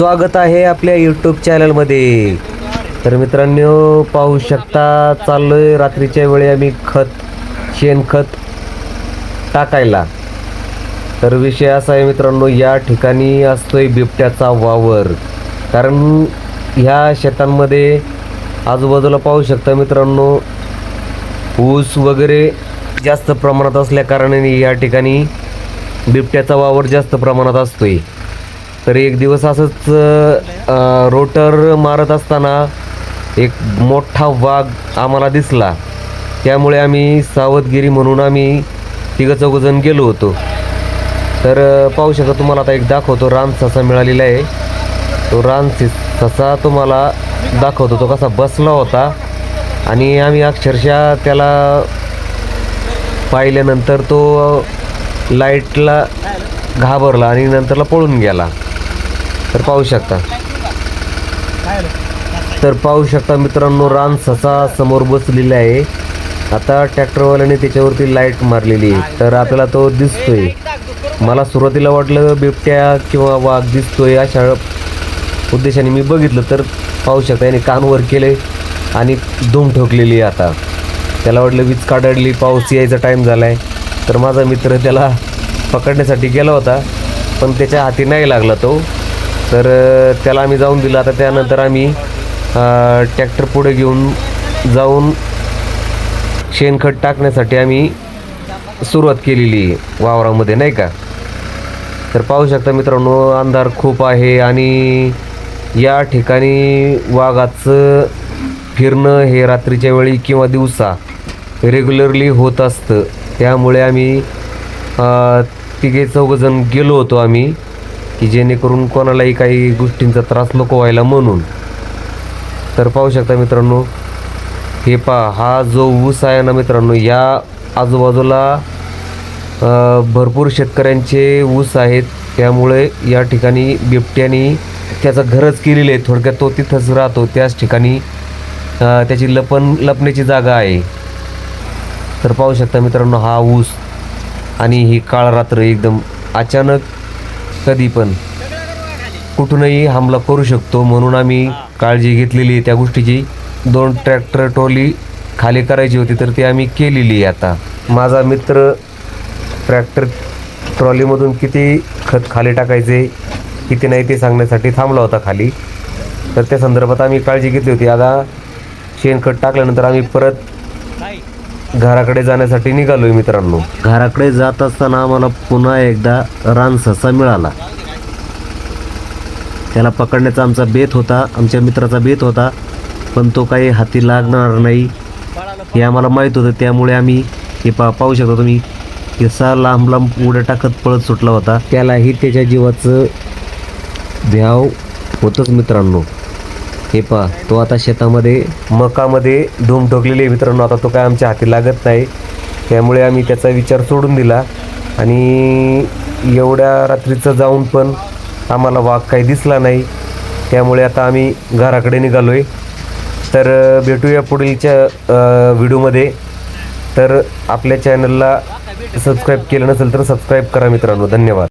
स्वागत आहे आपल्या यूट्यूब चॅनलमध्ये तर मित्रांनो पाहू शकता चाललोय रात्रीच्या वेळी आम्ही खत शेणखत टाकायला. तर विषय असा आहे मित्रांनो या ठिकाणी असतोय बिबट्याचा वावर. कारण ह्या शेतांमध्ये आजूबाजूला पाहू शकता मित्रांनो ऊस वगैरे जास्त प्रमाणात असल्या कारणाने या ठिकाणी बिबट्याचा वावर जास्त प्रमाणात असतोय. तर एक दिवस असंच रोटर मारत असताना एक मोठा वाघ आम्हाला दिसला. त्यामुळे आम्ही सावधगिरी म्हणून आम्ही तिघं चौघजण गेलो होतो. तर पाहू शकता तुम्हाला आता एक दाखवतो. रान ससा मिळालेला आहे. तो रान ससा तुम्हाला दाखवतो. तो कसा बसला होता. आणि आम्ही अक्षरशः त्याला पाहिल्यानंतर तो लाईटला घाबरला आणि नंतरला पळून गेला. तर पाहू शकता. तर पाहू शकता मित्रांनो रान ससा समोर बसलेला आहे. आता ट्रॅक्टरवाल्याने त्याच्यावरती लाइट मारलेली आहे. तर आपल्याला तो दिसतोय. मला सुरुवातीला वाटलं बिबट्या किंवा वाघ दिसतोय अशा उद्देशाने मी बघितलं तर पाहू शकता याने कान वर केले आणि धूम ठोकलेली आहे आता. त्याला वाटलं वीज काढली पाऊस यायचा टाईम झाला आहे तर माझा मित्र त्याला पकडण्यासाठी गेला होता पण त्याच्या हाती नाही लागला तो. तर त्याला आम्ही जाऊन दिलं. आता त्यानंतर आम्ही ट्रॅक्टर पुढे घेऊन जाऊन शेणखत टाकण्यासाठी आम्ही सुरुवात केलेली आहे वावरामध्ये नाही का? तर पाहू शकता मित्रांनो अंधार खूप आहे आणि या ठिकाणी वाघाचं फिरणं हे रात्रीच्या वेळी किंवा दिवसा रेग्युलरली होत असतं. त्यामुळे आम्ही तिघे चौघजण गेलो होतो आम्ही. की जेणेकरून कोणालाही काही गोष्टींचा त्रास नको व्हायला म्हणून. तर पाहू शकता मित्रांनो हे पहा हा जो ऊस आहे ना मित्रांनो या आजूबाजूला भरपूर शेतकऱ्यांचे ऊस आहेत. त्यामुळे या ठिकाणी बिबट्यानी त्याचं घरच केलेलं आहे. थोडक्यात तो तिथंच राहतो. त्याच ठिकाणी त्याची लपण लपण्याची जागा आहे. तर पाहू शकता मित्रांनो हा ऊस आणि ही काळ रात्र एकदम अचानक कधी पण. कुठूनही हमला करू शकतो म्हणून आम्ही काळजी घेतलेली आहे त्या गोष्टीची. दोन ट्रॅक्टर ट्रॉली खाली करायची होती तर ती आम्ही केलेली आहे आता. माझा मित्र ट्रॅक्टर ट्रॉलीमधून किती खत खाली टाकायचे किती नाही ते सांगण्यासाठी थांबला होता खाली. तर त्या संदर्भात आम्ही काळजी घेतली होती. आता शेणखत टाकल्यानंतर आम्ही परत घराकडे जाण्यासाठी निघालोय मित्रांनो. घराकडे जात असताना आम्हाला पुन्हा एकदा रान ससा मिळाला. त्याला पकडण्याचा आमचा बेत होता आमच्या मित्राचा बेत होता पण तो काही हाती लागणार नाही हे आम्हाला माहीत होतं. त्यामुळे आम्ही हे पा पाहू शकता तुम्ही कसा लांब लांब उड्या टाकत पळत सुटला होता. त्यालाही त्याच्या जीवाचं भ्याव होतंच मित्रांनो. हे पहा तो आता शेतामध्ये मकामध्ये धूम ठोकलेले मित्रांनो. आता तो काय आमच्या हाती लागत नाही. त्यामुळे आम्ही त्याचा विचार सोडून दिला. आणि एवढ्या रात्रीचं जाऊन पण आम्हाला वाघ काही दिसला नाही. त्यामुळे आता आम्ही घराकडे निघालो आहे तर भेटूया पुढीलच्या व्हिडिओमध्ये. तर आपल्या चॅनलला सबस्क्राईब केलं नसेल तर सबस्क्राईब करा मित्रांनो. धन्यवाद.